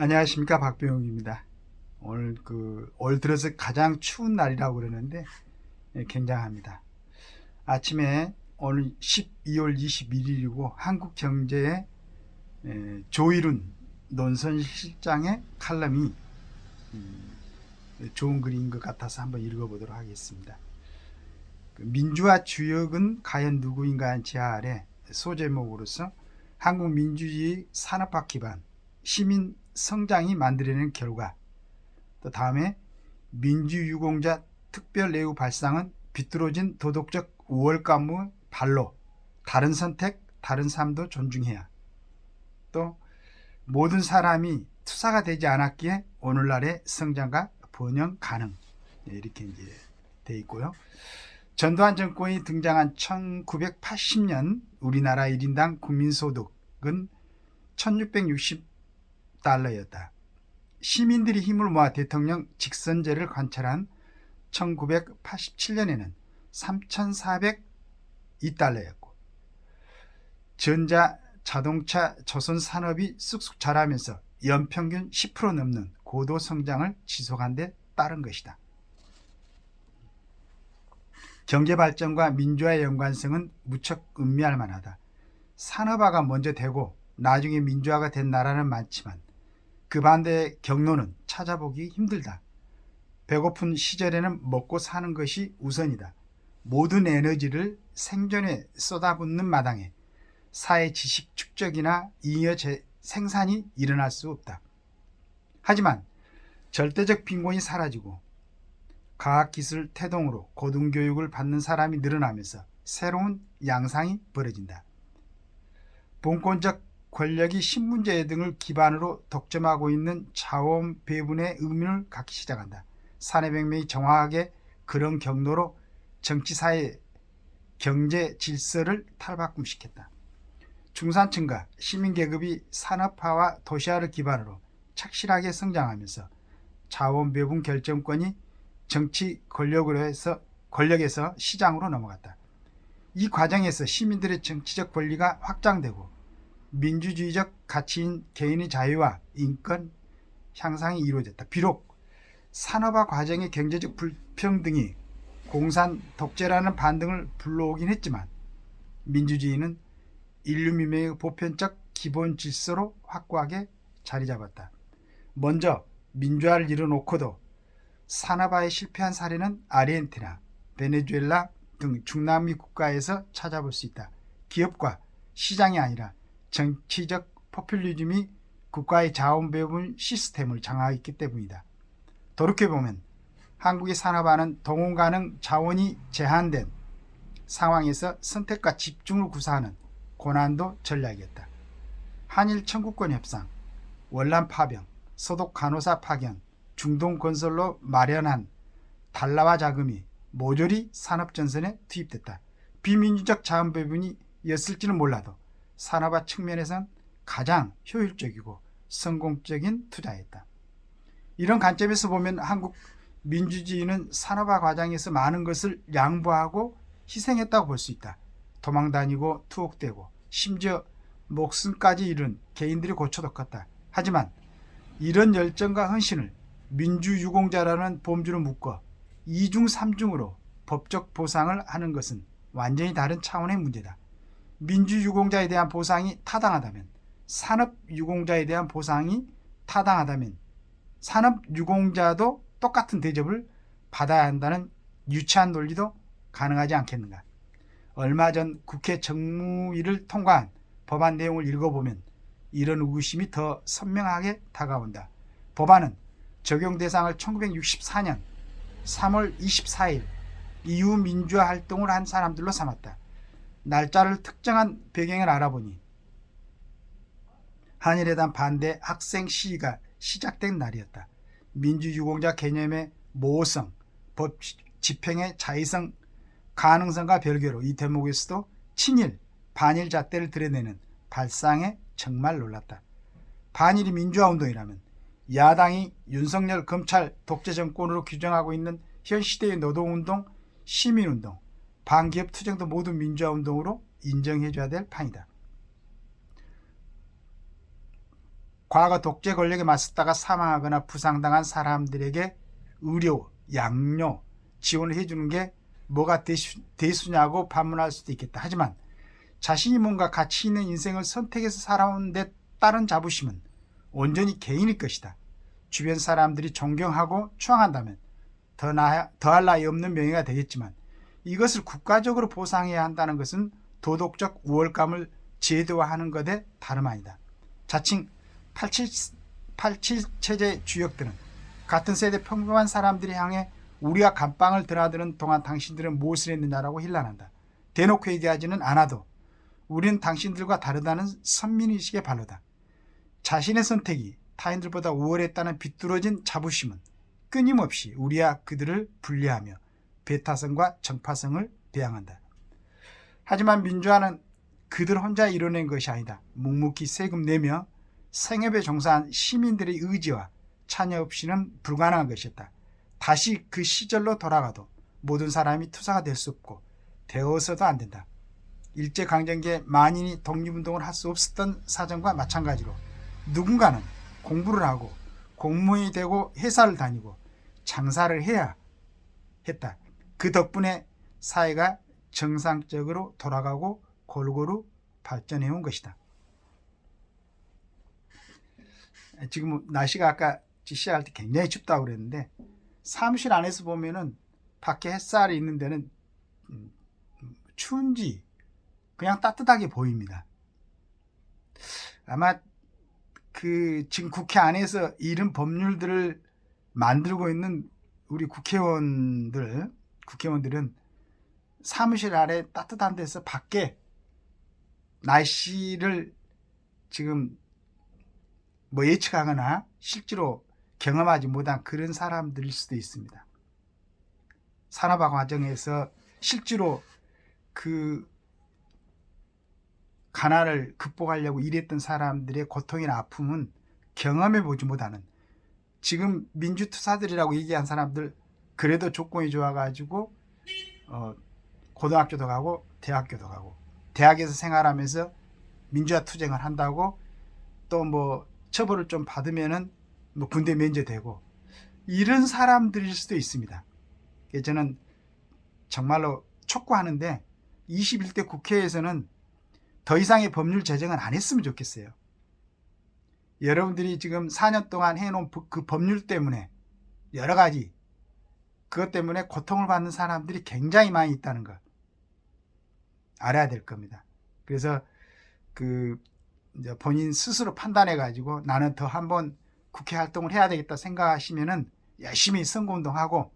안녕하십니까 박병욱입니다. 오늘 그 올 들어서 가장 추운 날이라고 그러는데 예, 굉장합니다. 아침에 오늘 12월 21일이고 한국 경제의 예, 조일훈 논선 실장의 칼럼이 음, 좋은 글인 것 같아서 한번 읽어보도록 하겠습니다. 그 민주화 주역은 과연 누구인가 한 지하 아래 소제목으로서 한국 민주주의 산업화 기반 시민 성장이 만들어낸 결과. 또 다음에 민주유공자 특별례우 발상은 비뚤어진 도덕적 우월감의 발로 다른 선택, 다른 삶도 존중해야. 또 모든 사람이 투사가 되지 않았기에 오늘날의 성장과 번영 가능. 네, 이렇게 이제 돼 있고요. 전두환 정권이 등장한 1980년 우리나라 1인당 국민소득은 1660 달러였다. 시민들이 힘을 모아 대통령 직선제를 관철한 1987년에는 3,402달러였고 전자 자동차 조선 산업이 쑥쑥 자라면서 연평균 10% 넘는 고도 성장을 지속한 데 따른 것이다. 경제 발전과 민주화의 연관성은 무척 음미할 만하다. 산업화가 먼저 되고 나중에 민주화가 된 나라는 많지만 그 반대의 경로는 찾아보기 힘들다. 배고픈 시절에는 먹고 사는 것이 우선이다. 모든 에너지를 생존에 쏟아붓는 마당에 사회 지식 축적이나 재- 생산이 일어날 수 없다. 하지만 절대적 빈곤이 사라지고 과학기술 태동으로 고등교육을 받는 사람이 늘어나면서 새로운 양상이 벌어진다. 본권적 권력이 신문제 등을 기반으로 독점하고 있는 자원 배분의 의미를 갖기 시작한다. 산해백명이 정확하게 그런 경로로 정치사회 경제 질서를 탈바꿈시켰다. 중산층과 시민계급이 산업화와 도시화를 기반으로 착실하게 성장하면서 자원 배분 결정권이 정치 권력으로 해서 권력에서 시장으로 넘어갔다. 이 과정에서 시민들의 정치적 권리가 확장되고 민주주의적 가치인 개인의 자유와 인권 향상이 이루어졌다. 비록 산업화 과정의 경제적 불평등이 공산 독재라는 반등을 불러오긴 했지만 민주주의는 인류 민명의 보편적 기본 질서로 확고하게 자리 잡았다. 먼저 민주화를 이뤄놓고도 산업화에 실패한 사례는 아르헨티나, 베네수엘라 등 중남미 국가에서 찾아볼 수 있다. 기업과 시장이 아니라 정치적 포퓰리즘이 국가의 자원 배분 시스템을 장악했기 때문이다. 돌이켜보면 한국의 산업화는 동원 가능 자원이 제한된 상황에서 선택과 집중을 구사하는 고난도 전략이었다. 한일 청구권 협상, 월남 파병, 소독 간호사 파견, 중동 건설로 마련한 달러화 자금이 모조리 산업 전선에 투입됐다. 비민주적 자원 배분이 였을지는 몰라도 산업화 측면에선 가장 효율적이고 성공적인 투자였다. 이런 관점에서 보면 한국 민주주의는 산업화 과정에서 많은 것을 양보하고 희생했다고 볼 수 있다. 도망 다니고 투옥되고 심지어 목숨까지 잃은 개인들이 고초도 컸다. 하지만 이런 열정과 헌신을 민주유공자라는 범주로 묶어 이중 삼중으로 법적 보상을 하는 것은 완전히 다른 차원의 문제다. 민주유공자에 대한 보상이 타당하다면 산업유공자에 대한 보상이 타당하다면 산업유공자도 똑같은 대접을 받아야 한다는 유치한 논리도 가능하지 않겠는가. 얼마 전 국회 정무위를 통과한 법안 내용을 읽어보면 이런 의구심이 더 선명하게 다가온다. 법안은 적용 대상을 1964년 3월 24일 이후 민주화 활동을 한 사람들로 삼았다. 날짜를 특정한 배경을 알아보니 한일에 대한 반대 학생 시위가 시작된 날이었다. 민주유공자 개념의 모호성, 법 집행의 자의성, 가능성과 별개로 이 대목에서도 친일, 반일 잣대를 드러내는 발상에 정말 놀랐다. 반일이 민주화 운동이라면 야당이 윤석열 검찰 독재 정권으로 규정하고 있는 현 시대의 노동운동, 시민운동, 반기업 투쟁도 모두 민주화 운동으로 인정해줘야 될 판이다. 과거 독재 권력에 맞섰다가 사망하거나 부상당한 사람들에게 의료, 양료, 지원을 해주는 게 뭐가 대수, 대수냐고 반문할 수도 있겠다. 하지만 자신이 뭔가 가치 있는 인생을 선택해서 살아온 데 따른 자부심은 온전히 개인일 것이다. 주변 사람들이 존경하고 추앙한다면 더 나, 더할 나위 없는 명예가 되겠지만 이것을 국가적으로 보상해야 한다는 것은 도덕적 우월감을 제도화하는 것에 다름 아니다. 자칭 87, 87 체제 주역들은 같은 세대 평범한 사람들이 향해 우리가 감방을 드나드는 동안 당신들은 무엇을 했느냐라고 힐난한다. 대놓고 얘기하지는 않아도 우리는 당신들과 다르다는 선민의식의 발로다. 자신의 선택이 타인들보다 우월했다는 비뚤어진 자부심은 끊임없이 우리와 그들을 분리하며 배타성과 정파성을 배양한다. 하지만 민주화는 그들 혼자 이뤄낸 것이 아니다. 묵묵히 세금 내며 생업에 종사한 시민들의 의지와 참여 없이는 불가능한 것이었다. 다시 그 시절로 돌아가도 모든 사람이 투사가 될 수 없고 되어서도 안 된다. 일제강점기에 만인이 독립운동을 할 수 없었던 사정과 마찬가지로 누군가는 공부를 하고 공무원이 되고 회사를 다니고 장사를 해야 했다. 그 덕분에 사회가 정상적으로 돌아가고 골고루 발전해 온 것이다. 지금 날씨가 아까 시작할 때 굉장히 춥다고 그랬는데 사무실 안에서 보면은 밖에 햇살이 있는 데는 음, 추운지 그냥 따뜻하게 보입니다. 아마 그 지금 국회 안에서 이런 법률들을 만들고 있는 우리 국회의원들 국회의원들은 사무실 아래 따뜻한 데서 밖에 날씨를 지금 뭐 예측하거나 실제로 경험하지 못한 그런 사람들일 수도 있습니다. 산업화 과정에서 실제로 그 가난을 극복하려고 일했던 사람들의 고통이나 아픔은 경험해 보지 못하는 지금 민주투사들이라고 얘기한 사람들 그래도 조건이 좋아가지고 어, 고등학교도 가고 대학교도 가고 대학에서 생활하면서 민주화 투쟁을 한다고 또 뭐 처벌을 좀 받으면은 뭐 군대 면제되고 이런 사람들일 수도 있습니다. 저는 정말로 촉구하는데 21대 국회에서는 더 이상의 법률 제정은 안 했으면 좋겠어요. 여러분들이 지금 4년 동안 해놓은 그 법률 때문에 여러 가지 그것 때문에 고통을 받는 사람들이 굉장히 많이 있다는 것 알아야 될 겁니다. 그래서 그 본인 스스로 판단해 가지고 나는 더 한번 국회 활동을 해야 되겠다 생각하시면은 열심히 선거운동하고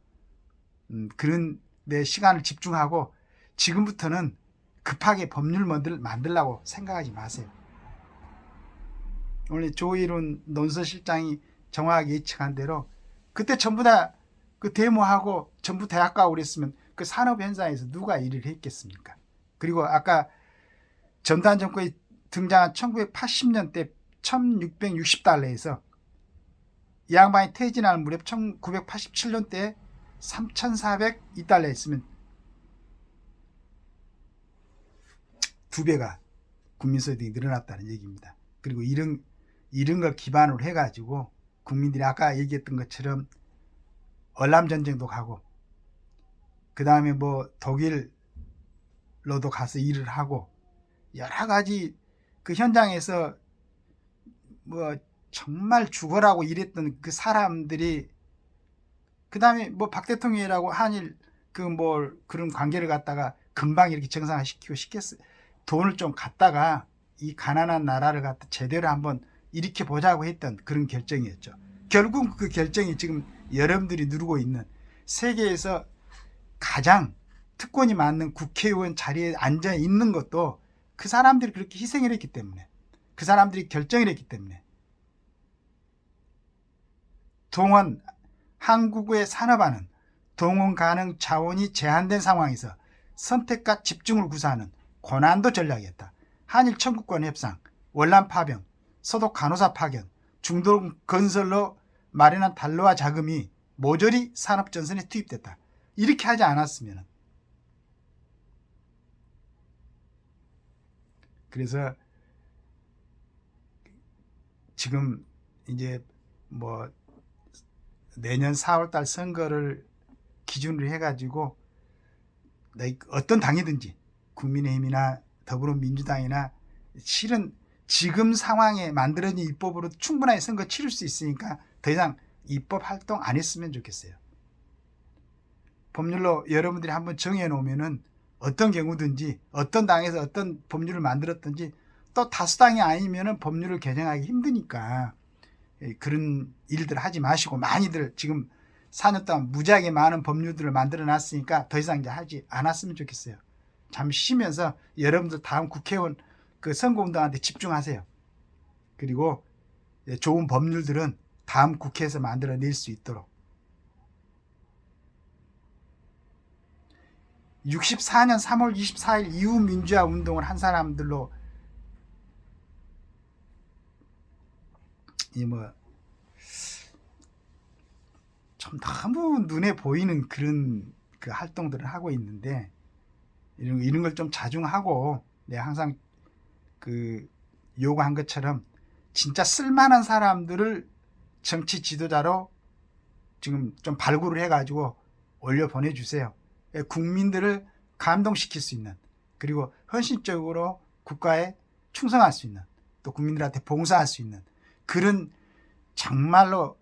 음, 그런 내 시간을 집중하고 지금부터는 급하게 법률 만들라고 생각하지 마세요. 오늘 조일훈 논설실장이 정확하게 예측한 대로 그때 전부 다 그 데모하고 전부 대학 가고 그랬으면 그 산업 현장에서 누가 일을 했겠습니까? 그리고 아까 전단 정권이 등장한 1980년대 1660달러에서 이 양반이 퇴진할 무렵 1987년대에 3,402달러 했으면 두 배가 국민소득이 늘어났다는 얘기입니다. 그리고 이런 이런 걸 기반으로 해가지고 국민들이 아까 얘기했던 것처럼 얼람 전쟁도 가고 그 다음에 뭐 독일 로도 가서 일을 하고 여러 가지 그 현장에서 뭐 정말 죽어라고 일했던 그 사람들이 그 다음에 뭐 박 대통령이라고 한일 그 뭐 그런 관계를 갖다가 금방 이렇게 정상화시키고 싶겠어요. 돈을 좀 갖다가 이 가난한 나라를 갖다 제대로 한번 일으켜 보자고 했던 그런 결정이었죠. 결국 그 결정이 지금 여러분들이 누르고 있는 세계에서 가장 특권이 많은 국회의원 자리에 앉아 있는 것도 그 사람들이 그렇게 희생을 했기 때문에 그 사람들이 결정을 했기 때문에 동원 한국의 산업화는 동원 가능 자원이 제한된 상황에서 선택과 집중을 구사하는 고난도 전략이었다. 한일 청구권 협상, 월남 파병, 소독 간호사 파견, 중동 건설로 마련한 달러와 자금이 모조리 산업전선에 투입됐다. 이렇게 하지 않았으면 그래서 지금 이제 뭐 내년 4월달 선거를 기준으로 해가지고 내 어떤 당이든지 국민의힘이나 더불어민주당이나 실은 지금 상황에 만들어진 입법으로 충분하게 선거 치를 수 있으니까 더 이상 입법 활동 안 했으면 좋겠어요. 법률로 여러분들이 한번 정해 놓으면은 어떤 경우든지 어떤 당에서 어떤 법률을 만들었든지 또 다수당이 아니면은 법률을 개정하기 힘드니까 예, 그런 일들 하지 마시고 많이들 지금 4년 동안 무지하게 많은 법률들을 만들어 놨으니까 더 이상 이제 하지 않았으면 좋겠어요. 잠시 쉬면서 여러분들 다음 국회의원 그 선거운동한테 집중하세요. 그리고 예, 좋은 법률들은 다음 국회에서 만들어낼 수 있도록 64년 3월 24일 이후 민주화 운동을 한 사람들로 이뭐 좀 너무 눈에 보이는 그런 그 활동들을 하고 있는데 이런 이런 걸 좀 자중하고 내가 항상 그 요구한 것처럼 진짜 쓸만한 사람들을 정치 지도자로 지금 좀 발굴을 해가지고 올려 보내주세요. 예, 국민들을 감동시킬 수 있는 그리고 헌신적으로 국가에 충성할 수 있는 또 국민들한테 봉사할 수 있는 그런 정말로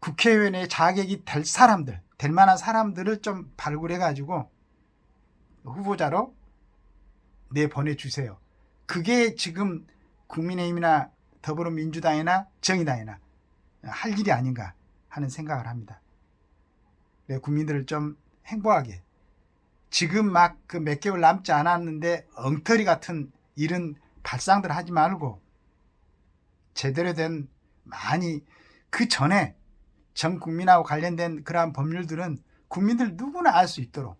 국회의원의 자격이 될 사람들, 될 만한 사람들을 좀 발굴해 가지고 후보자로 내보내 주세요. 그게 지금 국민의힘이나 더불어민주당이나 정의당이나 할 일이 아닌가 하는 생각을 합니다. 네, 국민들을 좀 행복하게 지금 막 그 몇 개월 남지 않았는데 엉터리 같은 이런 발상들 하지 말고 제대로 된 많이 그 전에 전 국민하고 관련된 그러한 법률들은 국민들 누구나 알 수 있도록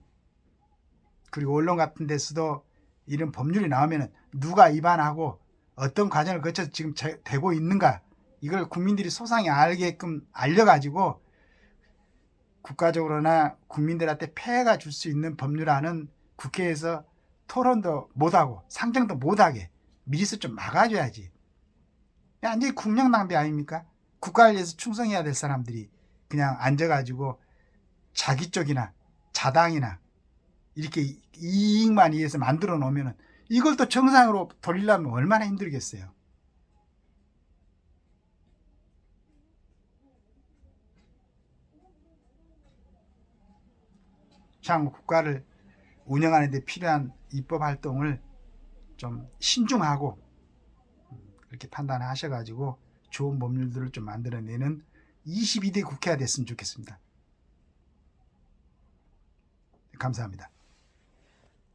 그리고 언론 같은 데서도 이런 법률이 나오면 누가 위반하고 어떤 과정을 거쳐서 지금 제- 되고 있는가 이걸 국민들이 소상히 알게끔 알려가지고 국가적으로나 국민들한테 폐해가 줄 수 있는 법률안은 국회에서 토론도 못하고 상정도 못하게 미리서 좀 막아줘야지. 완전히 국력 낭비 아닙니까? 국가를 위해서 충성해야 될 사람들이 그냥 앉아가지고 자기 쪽이나 자당이나 이렇게 이익만 위해서 만들어 놓으면 이걸 또 정상으로 돌리려면 얼마나 힘들겠어요. 향후 국가를 운영하는 데 필요한 입법 활동을 좀 신중하고 그렇게 판단하셔 가지고 좋은 법률들을 좀 만들어내는 22대 국회가 됐으면 좋겠습니다. 감사합니다.